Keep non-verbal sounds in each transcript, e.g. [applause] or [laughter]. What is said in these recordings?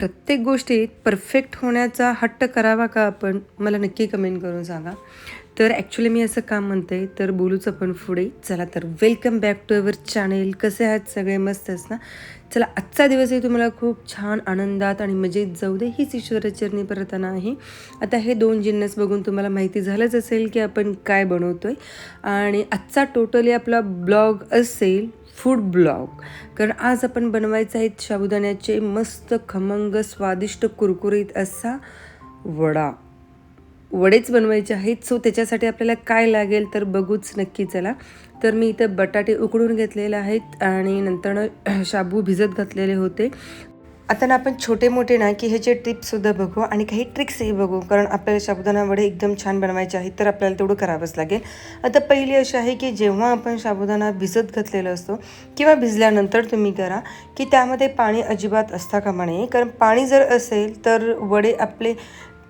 प्रत्येक गोष्टीत परफेक्ट होण्याचा हट्ट करावा का आपण? मला नक्की कमेंट करून सांगा. तर ॲक्च्युली मी असं काम म्हणते तर बोलूच आपण पुढे. चला तर welcome back to our channel कसे आहात सगळे? मस्तच ना? चला आजचा दिवसही तुम्हाला खूप छान आनंदात आणि मजेत जाऊ दे हीच ईश्वरचरणी प्रार्थना आहे. आता हे दोन जिन्नस बघून तुम्हाला माहिती झालंच असेल की आपण काय बनवतो आहे आणि आजचा टोटली आपला ब्लॉग असेल फूड ब्लॉग कारण आज आपण बनवायचं आहेत साबुदाण्याचे मस्त खमंग स्वादिष्ट कुरकुरीत असा वडा. वडेच बनवायचे आहेत. सो त्याच्यासाठी आपल्याला काय लागेल तर बघूच नक्की चला. तर मी इथं बटाटे उकडून घेतलेले आहेत आणि नंतर [clears throat] शाबू भिजत घातलेले होते. आता ना आपण छोटे मोठे ना की ह्याचे टिप्ससुद्धा बघू आणि काही ट्रिक्सही बघू. कारण आपल्याला साबुदाणा वडे एकदम छान बनवायचे आहेत तर आपल्याला तेवढं करावंच लागेल. आता पहिली अशी आहे की जेव्हा आपण साबुदाणा भिजत घातलेला असतो किंवा भिजल्यानंतर तुम्ही करा की त्यामध्ये पाणी अजिबात असता कामा नये. कारण पाणी जर असेल तर वडे आपले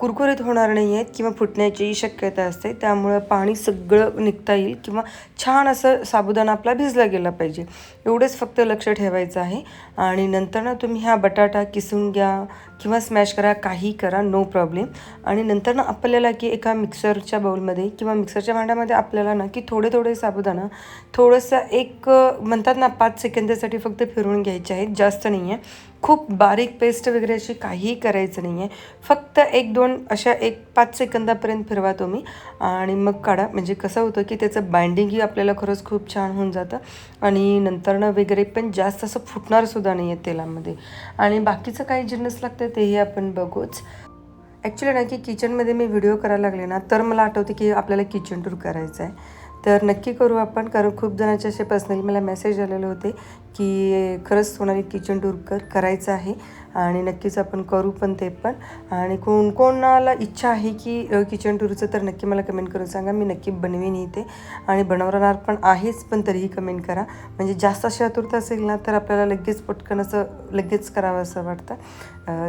कुरकुरीत होणार नाही आहेत किंवा फुटण्याचीही शक्यता असते त्यामुळं पाणी सगळं निघता येईल किंवा छान असं साबुदाणा आपला भिजला गेला पाहिजे. एवढंच फक्त लक्ष ठेवायचं आहे. आणि नंतर ना तुम्ही हा बटाटा किसून घ्या किंवा स्मॅश करा काही करा नो प्रॉब्लेम आणि नंतर ना आपल्याला की एका मिक्सरच्या बाउलमध्ये किंवा मिक्सरच्या भांड्यामध्ये आपल्याला ना की थोडे थोडे साबुदाणा थोडंसं एक म्हणतात ना पाच सेकंदासाठी फक्त फिरवून घ्यायचे आहेत. जास्त नाही आहे खूप बारीक पेस्ट वगैरे अशी काहीही करायचं नाही आहे फक्त एक दोन अशा एक पाच सेकंदापर्यंत फिरवा तुम्ही. आणि मग काढा. म्हणजे कसं होतं की त्याचं बाइंडिंगही आपल्याला खरंच खूप छान होऊन जातं. आणि नंतर नंतरनं वगैरे पण जास्त असं फुटणारसुद्धा नाही आहे तेलामध्ये. आणि बाकीचं काही जिन्नस लागतं तेही आपण बघूच. ॲक्च्युली ना की किचनमध्ये मी व्हिडिओ करायला लागले ना तर मला आठवते की आपल्याला किचन टूर करायचं आहे तर नक्की करू आपण कारण खूप जणांचे असे पर्सनली मला मेसेज आलेले होते की खरंच सोनाली किचन टूर कर करायचं आहे. आणि नक्कीच आपण करू पण ते पण. आणि कोण कोणाला इच्छा आहे की किचन टूरचं तर नक्की मला कमेंट करून सांगा. मी नक्की बनवीन इथे. आणि बनवणार पण आहेच पण तरीही कमेंट करा. म्हणजे जास्त अशी आतुरता असेल ना तर आपल्याला लगेच पटकन असं लगेच करावं असं वाटतं.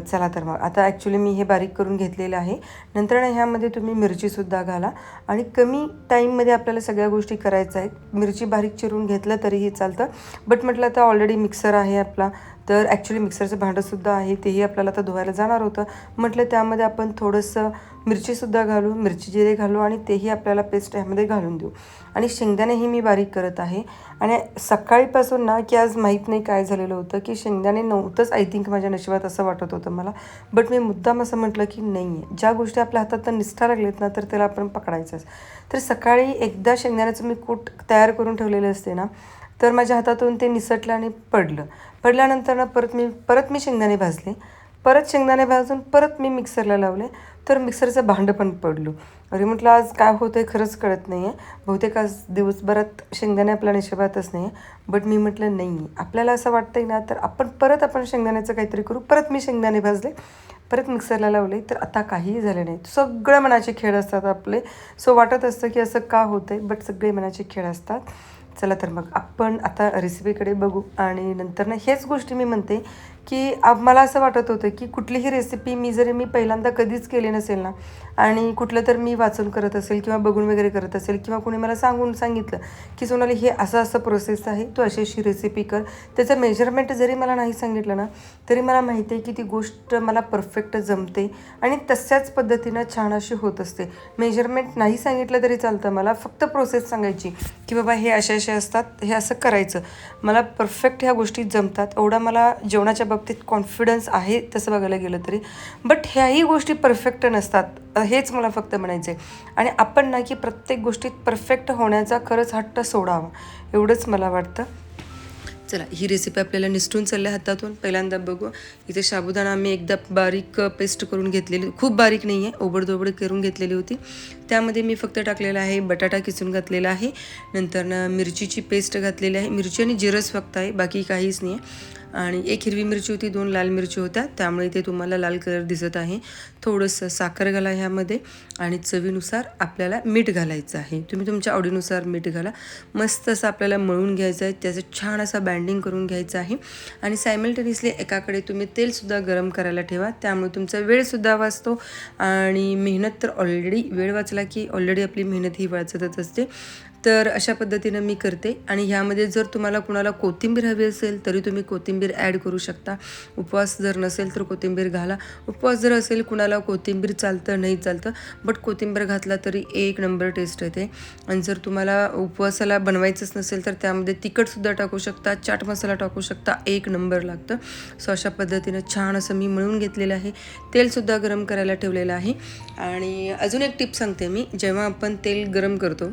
चला तर मग. आता ॲक्च्युली मी हे बारीक करून घेतलेलं आहे. नंतर ना ह्यामध्ये तुम्ही मिरचीसुद्धा घाला. आणि कमी टाईममध्ये आपल्याला सगळ्या गोष्टी करायच्या आहेत. मिरची बारीक चिरून घेतलं तरीही चालतं. बट म्हटलं तर ऑलरेडी मिक्सर आहे आपला. तर ॲक्च्युली मिक्सरचं भांडंसुद्धा आहे तेही आपल्याला आता धुवायला जाणार होतं. म्हटलं त्यामध्ये आपण थोडंसं मिरचीसुद्धा घालू मिरची जिरे घालू आणि तेही आपल्याला पेस्ट ह्यामध्ये घालून देऊ. आणि शेंगदाणेही मी बारीक करत आहे. आणि सकाळीपासून ना की आज माहीत नाही काय झालेलं होतं की शेंगदाणे नव्हतंच आय थिंक माझ्या नशिबात असं वाटत होतं मला. बट मी मुद्दाम असं म्हटलं की नाही आहे ज्या गोष्टी आपल्या हातात तर निष्ठा लागलेत ना तर त्याला आपण पकडायचंच. तर सकाळी एकदा शेंगदाण्याचं मी कूट तयार करून ठेवलेले असते ना तर माझ्या हातातून ते निसटलं आणि पडलं. पडल्यानंतर ना परत मी परत मी शेंगदाणे भाजले. परत शेंगदाणे भाजून परत मी मिक्सरला लावले. तर मिक्सरचं भांडं पण पडलो. अरे म्हटलं आज काय होतं आहे खरंच कळत नाही आहे बहुतेक आज दिवसभरात शेंगदाणे आपल्या निशेबातच नाही आहे बट मी म्हटलं नाही. आपल्याला असं वाटतं आहे ना तर आपण परत आपण शेंगदाण्याचं काहीतरी करू. परत मी शेंगदाणे भाजले. परत मिक्सरला लावले. तर आता काहीही झाले नाही. सगळं मनाचे खेळ असतात आपले. सो वाटत असतं की असं का होतं आहे बट सगळे मनाचे खेळ असतात. चला तर मग आपण आता रेसिपीकडे बघू. आणि नंतर ना हेच गोष्टी मी म्हणते की मला असं वाटत होतं की कुठलीही रेसिपी मी जरी मी पहिल्यांदा कधीच केली नसेल ना आणि कुठलं तर मी वाचून करत असेल किंवा बघून वगैरे करत असेल किंवा कोणी मला सांगून सांगितलं की सोनाली हे असं असं प्रोसेस आहे तू अशी अशी रेसिपी कर. त्याचं मेजरमेंट जरी मला नाही सांगितलं ना तरी मला माहिती आहे की ती गोष्ट मला परफेक्ट जमते आणि तशाच पद्धतीनं छान अशी होत असते. मेजरमेंट नाही सांगितलं तरी चालतं मला फक्त प्रोसेस सांगायची की बाबा हे असे असे असतात हे असं करायचं. मला परफेक्ट ह्या गोष्टी जमतात एवढा मला जेवणाच्या बाबतीत कॉन्फिडन्स आहे तसं बघायला गेलं तरी. बट ह्याही गोष्टी परफेक्ट नसतात. हेच मला फक्त म्हणायचं आहे आणि आपण ना की प्रत्येक गोष्टीत परफेक्ट होण्याचा खरंच हट्ट सोडावा. एवढंच मला वाटतं. चला ही रेसिपी आपल्याला निसटून चालल्या हातातून. पहिल्यांदा बघू. इथे साबुदाणा आम्ही एकदा बारीक पेस्ट करून घेतलेली. खूप बारीक नाही आहे ओबडदोबड करून घेतलेली होती. त्यामध्ये मी फक्त टाकलेला आहे बटाटा किसून घातलेला आहे. नंतर मिरचीची पेस्ट घातलेली आहे. मिरची आणि जिरस फक्त आहे. बाकी काहीच नाही आहे आणि एक हिरवी मिरची होती दोन लाल मिरची होत्या. त्यामुळे ते तुम्हाला लाल कलर दिसत आहे. थोडंसं साखर घाला ह्यामध्ये आणि चवीनुसार आपल्याला मीठ घालायचं आहे. तुम्ही तुमच्या आवडीनुसार मीठ घाला. मस्त असं आपल्याला मळून घ्यायचं आहे. त्याचं छान असं बँडिंग करून घ्यायचं आहे. आणि सायमल्टेनियसली एकाकडे तुम्ही तेलसुद्धा गरम करायला ठेवा. त्यामुळे तुमचा वेळसुद्धा वाचतो. आणि मेहनत तर ऑलरेडी वेळ वाचला की ऑलरेडी आपली मेहनत ही वाचतच असते. तर अशा पद्धतीनं मी करते. आणि ह्यामध्ये जर तुम्हाला कुणाला कोथिंबीर हवी असेल तरी तुम्ही कोथिंबीर ॲड करू शकता. उपवास जर नसेल तर कोथिंबीर घाला. उपवास जर असेल कुणाला कोथिंबीर चालतं नाही चालतं बट कोथिंबीर घातला तरी एक नंबर टेस्ट येते. आणि जर तुम्हाला उपवासाला बनवायचंच नसेल तर त्यामध्ये तिखटसुद्धा टाकू शकता चाट मसाला टाकू शकता एक नंबर लागतं. सो अशा पद्धतीनं छान असं मी मिळून घेतलेलं आहे. तेलसुद्धा गरम करायला ठेवलेलं आहे. आणि अजून एक टिप सांगते मी. जेव्हा आपण तेल गरम करतो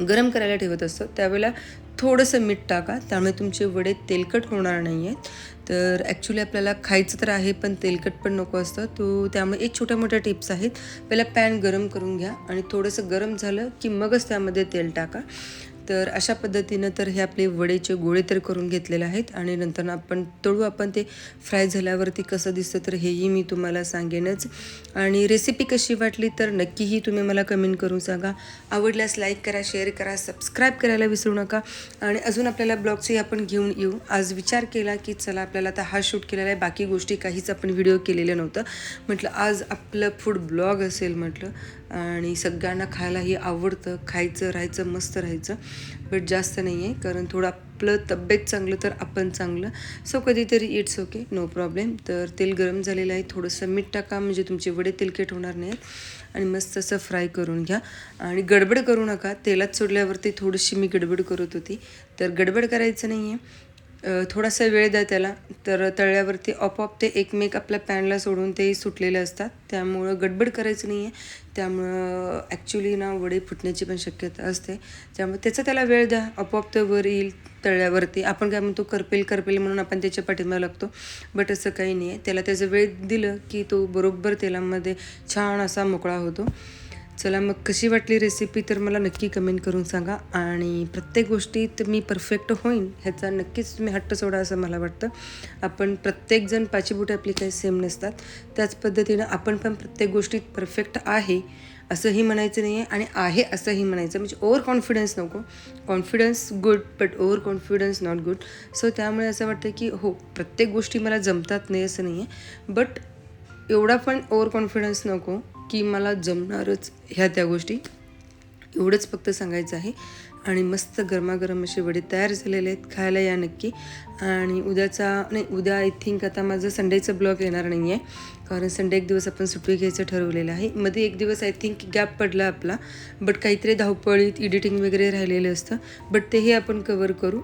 गरम करायला ठेवत असतो त्यावेळेला थोडंसं मीठ टाका. त्यामुळे तुमचे वडे तेलकट होणार नाही आहेत तर ॲक्च्युली आपल्याला खायचं तर आहे पण तेलकट पण नको असतं. तो त्यामुळे एक छोट्या मोठ्या टिप्स आहेत. पहिला पॅन गरम करून घ्या आणि थोडंसं गरम झालं की मगच त्यामध्ये तेल टाका. तर अशा पद्धतीनं तर हे आपले वडेचे गोळे तर करून घेतलेले आहेत आणि नंतर आपण तळू आपण ते फ्राय झाल्यावरती कसं दिसतं तर हेही मी तुम्हाला सांगेनच. आणि रेसिपी कशी वाटली तर नक्कीही तुम्ही मला कमेंट करून सांगा. आवडल्यास लाईक करा शेअर करा सबस्क्राईब करायला विसरू नका. आणि अजून आपल्याला ब्लॉगचंही आपण घेऊन येऊ. आज विचार केला की चला आपल्याला आता हा शूट केलेला आहे. बाकी गोष्टी काहीच आपण व्हिडिओ केलेलं नव्हतं. म्हटलं आज आपलं फूड ब्लॉग असेल म्हटलं. आणि सगळ्यांना खायलाही आवडतं. खायचं राहायचं मस्त राहायचं. बट जास्त नाही आहे कारण थोडं आपलं तब्येत चांगलं तर आपण चांगलं. सो कधीतरी इट्स ओके नो प्रॉब्लेम तर तेल गरम झालेलं आहे. थोडंसं मीठ टाका. म्हणजे तुमचे वडे तेलकट होणार नाहीत. आणि मस्त असं फ्राय करून घ्या. आणि गडबड करू नका. तेलात सोडल्यावरती थोडीशी मी गडबड करत होती. तर गडबड करायचं नाही आहे थोडासा वेळ द्या त्याला. तर तळ्यावरती आपोआप ते एकमेक आपल्या पॅनला सोडून ते सुटलेले असतात. त्यामुळं गडबड करायचं नाही आहे त्यामुळं ॲक्च्युली ना वडे फुटण्याची पण शक्यता असते. त्यामुळे त्याचा त्याला वेळ द्या. आपोआप तो वर येईल तळ्यावरती. आपण काय म्हणतो करपेल करपेल म्हणून आपण त्याच्या पाठिंबा लागतो. बट असं काही नाही आहे त्याला त्याचं वेळ दिलं की तो बरोबर तेलामध्ये छान असा मोकळा होतो. चला मग कशी वाटली रेसिपी तर मला नक्की कमेंट करून सांगा. आणि प्रत्येक गोष्टीत मी परफेक्ट होईन ह्याचा नक्कीच तुम्ही हट्ट सोडा असं मला वाटतं. आपण प्रत्येकजण पाचीबुटे आपली काही सेम नसतात. त्याच पद्धतीनं आपण पण प्रत्येक गोष्टीत परफेक्ट आहे असंही म्हणायचं नाही आहे आणि आहे असंही म्हणायचं म्हणजे ओव्हर कॉन्फिडन्स नको. Confidence good but over confidence not good so त्यामुळे असं वाटतं की हो प्रत्येक गोष्टी मला जमतात नाही असं नाही आहे बट एवढा पण ओव्हर कॉन्फिडन्स नको. की मला जमणारच ह्या त्या गोष्टी. एवढंच फक्त सांगायचं आहे. आणि मस्त गरमागरम असे वडे तयार झालेले आहेत. खायला या नक्की. आणि उद्याचा नाही उद्या आय थिंक आता माझं संडेचं ब्लॉग येणार नाही आहे कारण संडे एक दिवस आपण सुट्टी घ्यायचं ठरवलेलं आहे. मध्ये एक दिवस आय थिंक गॅप पडला आपला. बट काहीतरी धावपळीत एडिटिंग वगैरे राहिलेलं असतं. बट तेही आपण कवर करू.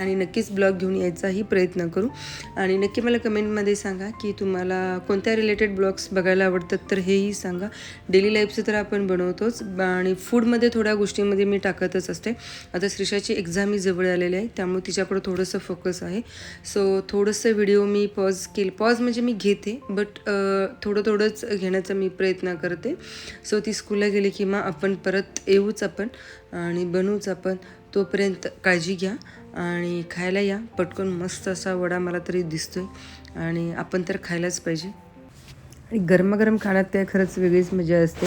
आणि नक्कीच ब्लॉग घेऊन यायचाही प्रयत्न करू. आणि नक्की मला कमेंटमध्ये सांगा की तुम्हाला कोणत्या रिलेटेड ब्लॉग्स बघायला आवडतात तर हेही सांगा. डेली लाईफचं तर आपण बनवतोच. आणि फूडमध्ये थोड्या गोष्टींमध्ये मी टाकतच असते. आता श्रीषाची एक्झाम ही जवळ आलेली आहे. त्यामुळे तिच्याकडं थोडंसं फोकस आहे. सो थोडंसं व्हिडिओ मी पॉज केलं पॉज म्हणजे मी घेते बट थोडं थोडंच घेण्याचा मी प्रयत्न करते. सो ती स्कूलला गेली की मग आपण परत येऊच आपण आणि बनवूच आपण. तोपर्यंत काळजी घ्या. आणि खायला या. पटकन मस्त असा वडा मला तरी दिसतो आहे आणि आपण तर खायलाच पाहिजे. आणि गरमागरम खाण्यात काय खरंच वेगळीच मजा असते.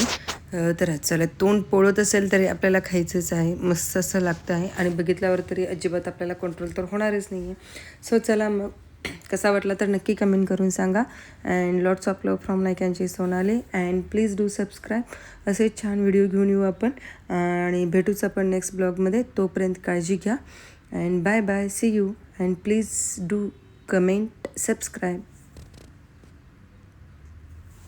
तर चला तोंड पोळत असेल तरी आपल्याला खायचंच आहे. मस्त असं लागतं आहे. आणि बघितल्यावर तरी अजिबात आपल्याला कंट्रोल तर होणारच नाही आहे सो चला मग कसा वाटला तर नक्की कमेंट करून सांगा. And lots of love from नायकांची Sonale and please do subscribe असे छान व्हिडिओ घेऊन येऊ आपण. आणि भेटूच आपण नेक्स्ट ब्लॉगमध्ये तोपर्यंत काळजी घ्या. And bye bye. See you. And please do comment subscribe